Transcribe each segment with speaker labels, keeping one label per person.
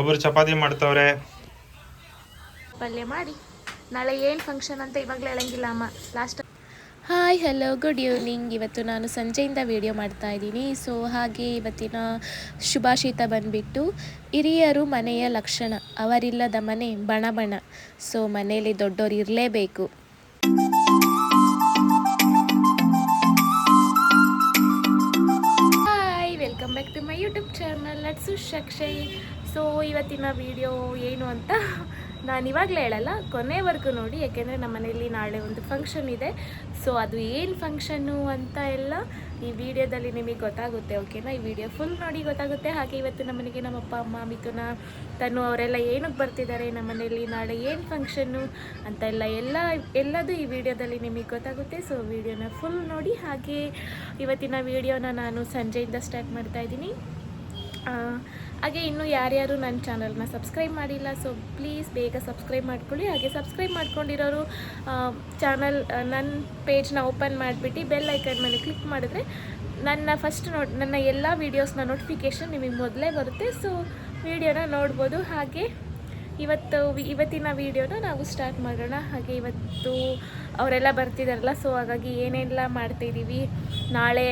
Speaker 1: ಒಬ್ಬರು ಚಪಾತಿ ಮಾಡ್ತವ್ರೆ.
Speaker 2: ಪಲ್ಯ ಮಾಡಿ. ನಾಳೆ ಏನು ಫಂಕ್ಷನ್ ಅಂತ ಇವಾಗಲೇ ಹೇಳಂಗಿಲ್ಲ ಅಮ್ಮ. Last
Speaker 3: hi hello good evening ಇವತ್ತು ನಾನು ಸಂಜೆಯಿಂದ ವಿಡಿಯೋ ಮಾಡ್ತಾ ಇದ್ದೀನಿ. ಸೊ ಹಾಗೆ ಇವತ್ತಿನ ಶುಭಾಶಿತ ಬಂದುಬಿಟ್ಟು ಹಿರಿಯರು ಮನೆಯ ಲಕ್ಷಣ ಅವರಿಲ್ಲದ ಮನೆ ಬಣ ಬಣ ಸೊ ಮನೆಯಲ್ಲಿ ದೊಡ್ಡವರು ಇರಲೇಬೇಕು.
Speaker 2: Hi welcome back to my YouTube channel ಲಟ್ಸು ಶಕ್ಷಯ್ ಸೊ ಇವತ್ತಿನ ವಿಡಿಯೋ ಏನು ಅಂತ ನಾನು ಇವಾಗಲೇ ಹೇಳಲ್ಲ, ಕೊನೆವರೆಗೂ ನೋಡಿ, ಯಾಕೆಂದರೆ ನಮ್ಮ ಮನೆಯಲ್ಲಿ ನಾಳೆ ಒಂದು ಫಂಕ್ಷನ್ ಇದೆ. ಸೊ ಅದು ಏನು ಫಂಕ್ಷನ್ನು ಅಂತ ಎಲ್ಲ ಈ ವಿಡಿಯೋದಲ್ಲಿ ನಿಮಗೆ ಗೊತ್ತಾಗುತ್ತೆ ಓಕೆನಾ ಈ ವಿಡಿಯೋ ಫುಲ್ ನೋಡಿ ಗೊತ್ತಾಗುತ್ತೆ. ಹಾಗೆ ಇವತ್ತು ನಮ್ಮ ಮನೆಗೆ ನಮ್ಮ ಅಪ್ಪ ಅಮ್ಮ, ಮಿಥುನ, ತನು ಅವರೆಲ್ಲ ಏನಕ್ಕೆ ಬರ್ತಿದ್ದಾರೆ ನಮ್ಮ ಮನೆಯಲ್ಲಿ ನಾಳೆ ಏನು ಫಂಕ್ಷನ್ನು ಅಂತ ಎಲ್ಲ ಎಲ್ಲ, ಎಲ್ಲದೂ ಈ ವಿಡಿಯೋದಲ್ಲಿ ನಿಮಗೆ ಗೊತ್ತಾಗುತ್ತೆ. ಸೊ ವಿಡಿಯೋನ ಫುಲ್ ನೋಡಿ, ಹಾಗೆ ಇವತ್ತಿನ ವಿಡಿಯೋನ ನಾನು ಸಂಜೆಯಿಂದ ಸ್ಟಾರ್ಟ್ ಮಾಡ್ತಾ ಇದ್ದೀನಿ. ಹಾಗೆ ಇನ್ನೂ ಯಾರ್ಯಾರು ನನ್ನ ಚಾನಲ್ನ ಸಬ್ಸ್ಕ್ರೈಬ್ ಮಾಡಿಲ್ಲ ಸೊ ಪ್ಲೀಸ್ ಬೇಗ ಸಬ್ಸ್ಕ್ರೈಬ್ ಮಾಡ್ಕೊಳ್ಳಿ. ಹಾಗೆ ಸಬ್ಸ್ಕ್ರೈಬ್ ಮಾಡ್ಕೊಂಡಿರೋರು ಚಾನಲ್ ನನ್ನ ಪೇಜ್ನ ಓಪನ್ ಮಾಡಿಬಿಟ್ಟು ಬೆಲ್ ಐಕನ್ ಮೇಲೆ ಕ್ಲಿಕ್ ಮಾಡಿದ್ರೆ ನನ್ನ ಫಸ್ಟ್ ನೋಟ್ ನನ್ನ ಎಲ್ಲ ವೀಡಿಯೋಸ್ನ ನೋಟಿಫಿಕೇಷನ್ ನಿಮಗೆ ಮೊದಲೇ ಬರುತ್ತೆ. ಸೊ ವಿಡಿಯೋನ ನೋಡ್ಬೋದು. ಹಾಗೆ ಇವತ್ತು ಇವತ್ತಿನ ವಿಡಿಯೋನ ನಾವು ಸ್ಟಾರ್ಟ್ ಮಾಡೋಣ. ಹಾಗೆ ಇವತ್ತು ಅವರೆಲ್ಲ ಬರ್ತಿದ್ದಾರಲ್ಲ ಸೊ ಹಾಗಾಗಿ ಏನೆಲ್ಲ ಮಾಡ್ತಿದ್ದೀವಿ ನಾಳೆ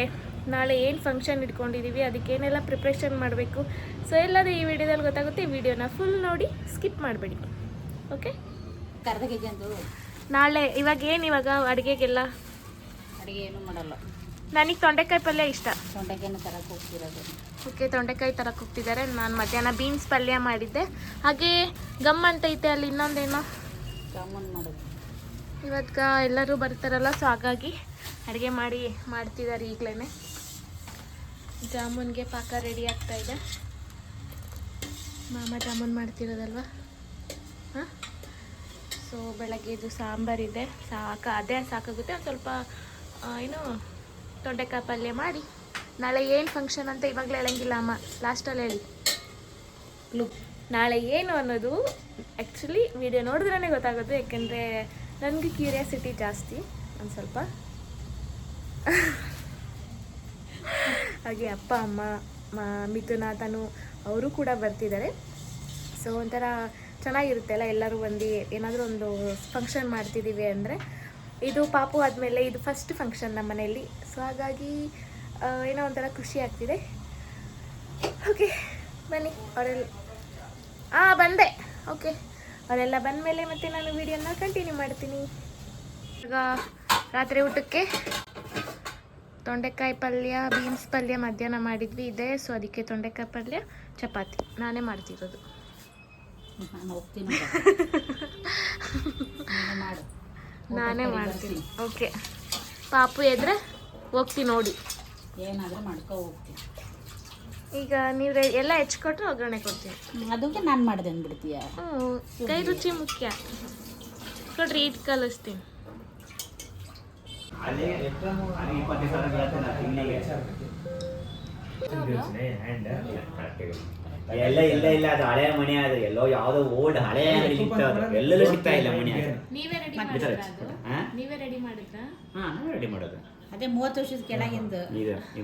Speaker 2: ನಾಳೆ ಏನು ಫಂಕ್ಷನ್ ಇಟ್ಕೊಂಡಿದ್ದೀವಿ ಅದಕ್ಕೇನೆಲ್ಲ ಪ್ರಿಪ್ರೇಷನ್ ಮಾಡಬೇಕು. ಸೊ ಎಲ್ಲದೂ ಈ ವಿಡಿಯೋದಲ್ಲಿ ಗೊತ್ತಾಗುತ್ತೆ ಈ ವಿಡಿಯೋನ ಫುಲ್ ನೋಡಿ ಸ್ಕಿಪ್ ಮಾಡಬೇಡಿ. ಓಕೆ ನಾಳೆ ಇವಾಗ ಏನು ಇವಾಗ ಅಡುಗೆಗೆಲ್ಲ?
Speaker 4: ಅಡುಗೆ ಏನು ಮಾಡಲ್ಲ.
Speaker 2: ನನಗೆ ತೊಂಡೆಕಾಯಿ ಪಲ್ಯ ಇಷ್ಟ.
Speaker 4: ತೊಂಡೆಕಾಯಿನ ತರಕ್ಕೆ ಹೋಗ್ತಿರೋದು.
Speaker 2: ಓಕೆ ತೊಂಡೆಕಾಯಿ ತರಕ್ಕೆ ಹೋಗ್ತಿದ್ದಾರೆ. ನಾನು ಮಧ್ಯಾಹ್ನ ಬೀನ್ಸ್ ಪಲ್ಯ ಮಾಡಿದ್ದೆ. ಹಾಗೆ ಗಮ್ ಅಂತ ಐತೆ ಅಲ್ಲಿ ಇನ್ನೊಂದೇನೋ?
Speaker 4: ಜಾಮೂನ್ ಮಾಡೋದು.
Speaker 2: ಇವತ್ತು ಎಲ್ಲರೂ ಬರ್ತಾರಲ್ಲ ಸೊ ಹಾಗಾಗಿ ಅಡುಗೆ ಮಾಡಿ ಮಾಡ್ತಿದ್ದಾರೆ ಈಗಲೇ ಜಾಮೂನ್ಗೆ ಪಾಕ ರೆಡಿ ಆಗ್ತಾ ಇದೆ. ಮಾಮ ಜಾಮೂನ್ ಮಾಡ್ತಿರೋದಲ್ವಾ? ಹಾಂ? ಸೊ ಬೆಳಗ್ಗೆ ಇದು ಸಾಂಬಾರಿದೆ ಸಾಕ, ಅದೇ ಸಾಕಾಗುತ್ತೆ. ಒಂದು ಸ್ವಲ್ಪ ಏನು, ತೊಂಡೆಕಾಯಿ ಪಲ್ಯ ಮಾಡಿ. ನಾಳೆ ಏನು ಫಂಕ್ಷನ್ ಅಂತ ಇವಾಗಲೇ ಹೇಳಂಗಿಲ್ಲ ಅಮ್ಮ. ಲಾಸ್ಟಲ್ಲಿ ಹೇಳಿ.
Speaker 4: ಲುಕ್
Speaker 2: ನಾಳೆ ಏನು ಅನ್ನೋದು ಆ್ಯಕ್ಚುಲಿ ವಿಡಿಯೋ ನೋಡಿದ್ರೇ ಗೊತ್ತಾಗೋದು ಯಾಕೆಂದರೆ ನನಗೆ ಕ್ಯೂರಿಯಾಸಿಟಿ ಜಾಸ್ತಿ. ಒಂದು ಸ್ವಲ್ಪ. ಹಾಗೆ ಅಪ್ಪ, ಅಮ್ಮ ಮಿಥುನಾಥನು ಅವರು ಕೂಡ ಬರ್ತಿದ್ದಾರೆ. ಸೊ ಒಂಥರ ಚೆನ್ನಾಗಿರುತ್ತೆ ಅಲ್ಲ, ಎಲ್ಲರೂ ಒಂದು ಏನಾದರೂ ಒಂದು ಫಂಕ್ಷನ್ ಮಾಡ್ತಿದ್ದೀವಿ ಅಂದರೆ. ಇದು ಪಾಪು ಆದಮೇಲೆ ಇದು ಫಸ್ಟ್ ಫಂಕ್ಷನ್ ನಮ್ಮ ಮನೆಯಲ್ಲಿ. ಸೊ ಹಾಗಾಗಿ ಏನೋ ಒಂಥರ ಖುಷಿ ಆಗ್ತಿದೆ. ಓಕೆ ಬನ್ನಿ. ಅವರೆಲ್ಲ ಹಾಂ ಬಂದೆ. ಓಕೆ ಅವರೆಲ್ಲ ಬಂದಮೇಲೆ ಮತ್ತೆ ನಾನು ವೀಡಿಯೋನ ಕಂಟಿನ್ಯೂ ಮಾಡ್ತೀನಿ. ಈಗ ರಾತ್ರಿ ಊಟಕ್ಕೆ ತೊಂಡೆಕಾಯಿ ಪಲ್ಯ ಬೀನ್ಸ್ ಪಲ್ಯ ಮಧ್ಯಾಹ್ನ ಮಾಡಿದ್ವಿ ಇದೆ ಸೊ ಅದಕ್ಕೆ ತೊಂಡೆಕಾಯಿ ಪಲ್ಯ ಚಪಾತಿ. ನಾನೇ ಮಾಡ್ತಿರೋದು.
Speaker 4: ನಾನು ಹೋಗ್ತೀನಿ. ನೋಡು. ಮಾಡು.
Speaker 2: ನಾನೇ ಮಾಡ್ತೀನಿ. ಓಕೆ ಪಾಪು ಎದ್ರೆ ಹೋಗ್ತೀನಿ ನೋಡಿ.
Speaker 4: ಏನಾದರೂ ಮಾಡ್ಕೊ ಹೋಗ್ತೀನಿ.
Speaker 2: ಈಗ ನೀವು ಎಲ್ಲ ಹೆಚ್ಕೊಟ್ರೆ ಒಗ್ಗರಣೆ ಕೊಡ್ತೀನಿ.
Speaker 4: ಅದಕ್ಕೆ ನಾನು ಮಾಡಿದೆ ಅಂದ್ಬಿಡ್ತೀಯ?
Speaker 2: ಹ್ಞೂ ಕೈ ರುಚಿ ಮುಖ್ಯ. ಕೊಡ್ರಿ ಇಟ್ಟು ಕಲಿಸ್ತೀನಿ
Speaker 5: ಎಲ್ಲ ಇಲ್ಲ ಇಲ್ಲ ಅದು ಹಳೆ ಮನೆ ಆದ್ರೆ ಎಲ್ಲೋ ಯಾವ್ದೋ ಓಲ್ಡ್ ಹಳೆ ಅಂಗಡಿ ಎಲ್ಲೆಲ್ಲೂ ಸಿಗ್ತಾ ಇಲ್ಲ ಮನೆ
Speaker 2: ನೀವೇ ರೆಡಿ
Speaker 5: ಬಿಡ್ತಾರೆ. ಹಾ?
Speaker 2: ನೀವೇ ರೆಡಿ ಮಾಡಿದ್ರಾ?
Speaker 5: ಹಾ ನಾವೇ ರೆಡಿ ಮಾಡೋದು.
Speaker 4: ಅದೇ ಮೂವತ್ತು ವರ್ಷದ ಕೆಳಗಿಂದ.
Speaker 5: ಇದು. ಈ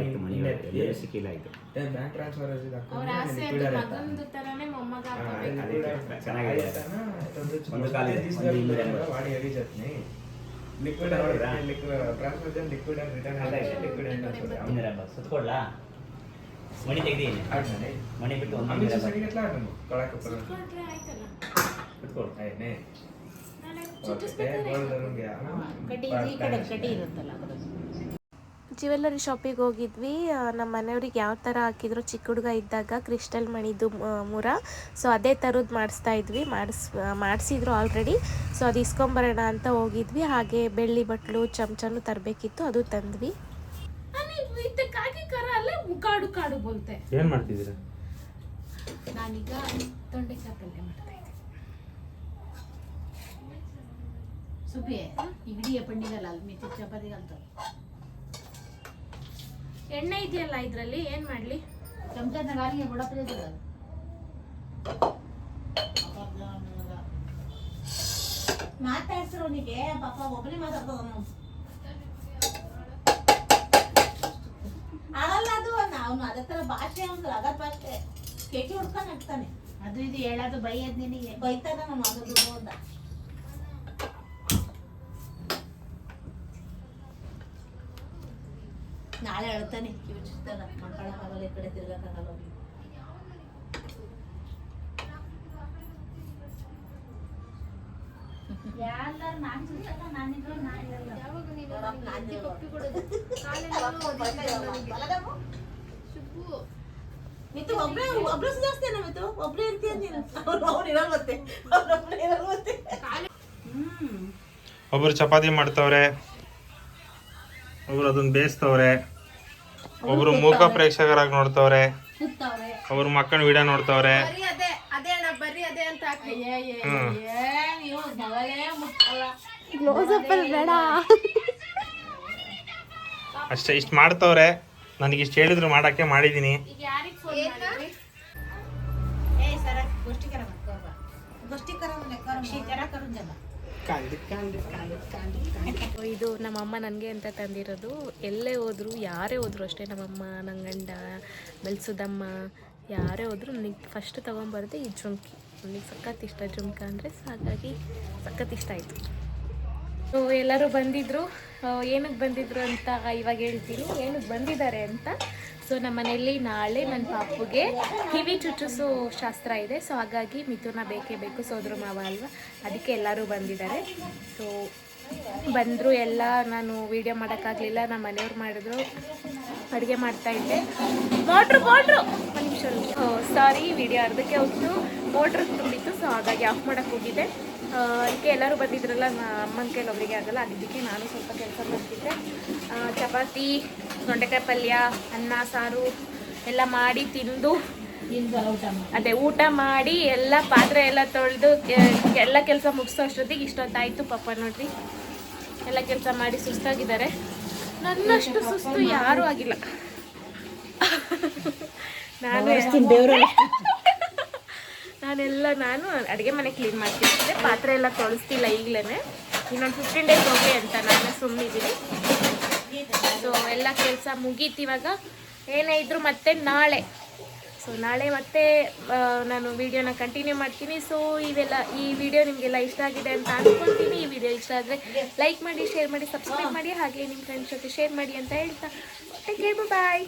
Speaker 5: ಇತ್ತು ಮನೆಗಳು ಎಲ್ಲೆಲ್ಲೂ ಸಿಕ್ಕಿಲ್ಲ ಆಯ್ತು.
Speaker 6: ಬ್ಯಾಂಕ್ ಟ್ರಾನ್ಸ್ಫರ್
Speaker 2: ಅವ್ರ ಆಸೆ ಅದು ಮಗಂದು ತರಾನೇ ಮೊಮ್ಮಗ
Speaker 5: ಚೆನ್ನಾಗಿದೆ ಒಂದು ಕಾಲ ಇದೆ, ಒಂದು ಇನ್ನೂರ ಎಂಬತ್ತು.
Speaker 6: ವಾಡಿ ಹಳಿ ಜತ್ನಿ. Liquid transfer liquid and return. Liquid and transfer
Speaker 5: money money ಬಿಟ್ಟು ಒಂದು ಇನ್ನೂರ
Speaker 6: ಸರಿ
Speaker 2: ಜ್ಯುವೆಲ್ಲರಿ ಶಾಪಿಗೆ ಹೋಗಿದ್ವಿ. ನಮ್ಮ ಮನೆಯವ್ರಿಗೆ ಯಾವ ಥರ ಹಾಕಿದ್ರು ಚಿಕ್ಕ ಹುಡುಗ ಇದ್ದಾಗ ಕ್ರಿಸ್ಟಲ್ ಮಣಿದು ಮುರ. ಸೊ ಅದೇ ಥರದ್ದು ಮಾಡಿಸ್ತಾ ಇದ್ವಿ. ಮಾಡಿಸ್ ಮಾಡಿಸಿದ್ರು ಆಲ್ರೆಡಿ ಸೊ ಅದು ಇಸ್ಕೊಂಬರೋಣ ಅಂತ ಹೋಗಿದ್ವಿ. ಹಾಗೆ ಬೆಳ್ಳಿ ಬಟ್ಲು ಚಮಚನೂ ತರಬೇಕಿತ್ತು. ಅದು ತಂದ್ವಿ. ಕಾಡು ಕಾಡು ಬೋಲ್ತೆ.
Speaker 1: ಏನ್ ಮಾಡ್ತಿದ್ದೀರಾ?
Speaker 2: ನಾನೀಗ ತೊಂಡೆಕಾಯಿ ಪಲ್ಯ ಇಗಡಿ ಇದ್ದೆ
Speaker 4: ಸುಬ್ಬಿ ಚಪಾತಿ ಪಂಡಿಗಲ್ಲ ಅಲ್ಲಿ ಮಿತಿ ಚಪಾತಿಗಂತ
Speaker 2: ಎಣ್ಣೆ ಇದೆಯಲ್ಲ ಇದರಲ್ಲಿ ಏನು ಮಾಡಲಿ?
Speaker 4: ಚಮಚದ ಗಾಲಿಗೆ ಬಡಪದ ಮಾತಾಡ್ಸಿರೋನಿಗೆ ಪಾಪ ಒಬ್ಬನೇ ಮಾತಾಡ್ತದನು ಆಗಲ್ಲ ಅದು
Speaker 7: ಅವನು ಅದೇ ತರ ಭಾಷೆ ಅವ್ನು ಅದರ ಭಾಷೆ. ಕೆಟ್ಟಿ ಹುಡ್ಕೊಂಡು ಹಾಕ್ತಾನೆ
Speaker 4: ಅದು ಇದು ಹೇಳೋದು ಬೈಯದ್ ನಿನಗೆ.
Speaker 7: ಬೈತಾನೆ ನಾನು ಅದು ಹೋದ ನಾಳೆ ಹೇಳ್ತಾನೆ ಕಿವಿ ಚುಚ್ತಾನ ಮಕ್ಕಳಕ್ಕಾಗಲ್ಲ ಈ ಕಡೆ ತಿರ್ಗಕ್ಕಾಗಲ್ಲ ಒಬ್ರೇ ಒಬ್ರು ಜಾಸ್ತಿನ ಮಿತು? ಒಬ್ರೇ ಇರ್ತೀಯ ನೀನು? ಅವ್ರು ಅವ್ರು ಇರಲ್ಲ ಮತ್ತೆ. ಅವ್ರೊಬ್ರೇ ಇರಲ್ಲ ಮತ್ತೆ. ಹ್ಮ್.
Speaker 1: ಒಬ್ರು ಚಪಾತಿ ಮಾಡ್ತವ್ರೆ ಒಬ್ರು ಅದನ್ನ ಬೇಯಿಸ್ತವ್ರೆ. ಒಬ್ರು ಮೂಕ ಪ್ರೇಕ್ಷಕರಾಗಿ ನೋಡ್ತವ್ರೆ. ಒಬ್ರು ಮಕ್ಕಳ. ವಿಡಿಯೋ ನೋಡ್ತವ್ರೆ ಅಷ್ಟೇ ಇಷ್ಟು ಮಾಡ್ತವ್ರೆ. ನನಗೆ ಇಷ್ಟು ಹೇಳಿದ್ರು ಮಾಡಕ್ಕೆ ಮಾಡಿದ್ದೀನಿ
Speaker 2: ಇದು ನಮ್ಮಮ್ಮ ನನಗೆ ಅಂತ ತಂದಿರೋದು. ಎಲ್ಲೇ ಹೋದ್ರು, ಯಾರೇ ಹೋದ್ರು ಅಷ್ಟೇ ನಮ್ಮಮ್ಮ ನನ್ನ ಗಂಡ ಬೆಳ್ಸುದಮ್ಮ ಯಾರೇ ಹೋದ್ರು ನನಗೆ ಫಸ್ಟ್ ತೊಗೊಂಬರೋದೇ ಈ ಜುಮ್ಕಿ. ನನಗೆ ಸಖತ್ ಇಷ್ಟ ಜುಮ್ಕ ಅಂದರೆ ಹಾಗಾಗಿ ಸಖತ್ ಇಷ್ಟ ಆಯಿತು. ಎಲ್ಲರೂ ಬಂದಿದ್ದರು ಏನಕ್ಕೆ ಬಂದಿದ್ರು ಅಂತ ಇವಾಗ ಹೇಳ್ತೀನಿ. ಏನಕ್ಕೆ ಬಂದಿದ್ದಾರೆ ಅಂತ? ಸೊ ನಮ್ಮ ಮನೆಯಲ್ಲಿ ನಾಳೆ ನನ್ನ ಪಾಪುಗೆ ಕಿವಿ ಚುಚ್ಚುಸು ಶಾಸ್ತ್ರ ಇದೆ. ಸೊ ಹಾಗಾಗಿ ಮಿಥುನ ಬೇಕೇ ಬೇಕು, ಸೋದ್ರ ಮಾವ ಅಲ್ವಾ? ಅದಕ್ಕೆ ಎಲ್ಲರೂ ಬಂದಿದ್ದಾರೆ. ಸೊ ಬಂದರು ಎಲ್ಲ, ನಾನು ವೀಡಿಯೋ ಮಾಡೋಕ್ಕಾಗಲಿಲ್ಲ. ನಮ್ಮ ಮನೆಯವ್ರು ಮಾಡಿದ್ರು. ಅಡುಗೆ ಮಾಡ್ತಾಯಿದ್ದೆ ಮೋಟ್ರು ಮೋಟ್ರು ಒಂದು ಸಾರಿ ವಿಡಿಯೋ ಅರ್ಧಕ್ಕೆ ಹೋಗ್ತು. ಮೋಟ್ರ್ ತುಂಬಿತ್ತು. ಸೊ ಹಾಗಾಗಿ ಆಫ್ ಮಾಡೋಕ್ಕೆ ಹೋಗಿದ್ದೆ. ಅದಕ್ಕೆ ಎಲ್ಲರೂ ಬಂದಿದ್ರಲ್ಲ ನಾ ಅಮ್ಮನ ಕೈಲಿ ಒಬ್ಬರಿಗೆ ಆಗಲ್ಲ ಅದಕ್ಕೆ ನಾನು ಸ್ವಲ್ಪ ಕೆಲಸ ಮಾಡ್ತಿದ್ದೆ. ಚಪಾತಿ ತೊಂಡೆಕಾಯಿ ಪಲ್ಯ ಅನ್ನ ಸಾರು ಎಲ್ಲ ಮಾಡಿ ತಿಂದು
Speaker 4: ಊಟ ಮಾಡಿ
Speaker 2: ಅದೇ ಊಟ ಮಾಡಿ ಎಲ್ಲ ಪಾತ್ರೆ ಎಲ್ಲ ತೊಳೆದು ಎಲ್ಲ ಕೆಲಸ ಮುಗಿಸೋ ಅಷ್ಟೊತ್ತಿಗೆ ಇಷ್ಟೊತ್ತಾಯಿತು ಪಾಪ ನೋಡ್ರಿ. ಎಲ್ಲ ಕೆಲಸ ಮಾಡಿ ಸುಸ್ತಾಗಿದ್ದಾರೆ. ನನ್ನಷ್ಟು ಸುಸ್ತು ಯಾರೂ ಆಗಿಲ್ಲ. ನಾನು ನಾನೆಲ್ಲ ನಾನು ಅಡುಗೆ ಮನೆ ಕ್ಲೀನ್ ಮಾಡ್ತಿದ್ದೆ ಪಾತ್ರೆ ಎಲ್ಲ ತೊಳಸ್ತಿಲ್ಲ ಈಗಲೇ ಇನ್ನೊಂದು ಫಿಫ್ಟೀನ್ ಡೇಸ್ ಹೋಗಿ ಅಂತ ನಾನು ಸುಮ್ಮನಿದ್ದೀನಿ ಸೊ ಎಲ್ಲ ಕೆಲಸ ಮುಗೀತು ಇವಾಗ. ಏನೇ ಇದ್ರು ಮತ್ತೆ ನಾಳೆ. ಸೊ ನಾಳೆ ಮತ್ತೆ ನಾನು ವಿಡಿಯೋನ ಕಂಟಿನ್ಯೂ ಮಾಡ್ತೀನಿ. ಸೊ ಇವೆಲ್ಲ, ಈ ವಿಡಿಯೋ ನಿಮಗೆಲ್ಲ ಇಷ್ಟ ಆಗಿದೆ ಅಂತ ಅಂದ್ಕೊಳ್ತೀನಿ ಈ ವಿಡಿಯೋ ಇಷ್ಟ ಆದರೆ ಲೈಕ್ ಮಾಡಿ ಶೇರ್ ಮಾಡಿ ಸಬ್ಸ್ಕ್ರೈಬ್ ಮಾಡಿ. ಹಾಗೆ ನಿಮ್ಮ ಫ್ರೆಂಡ್ಸ್ ಜೊತೆ ಶೇರ್ ಮಾಡಿ ಅಂತ ಹೇಳ್ತಾ. ಬಾಯ್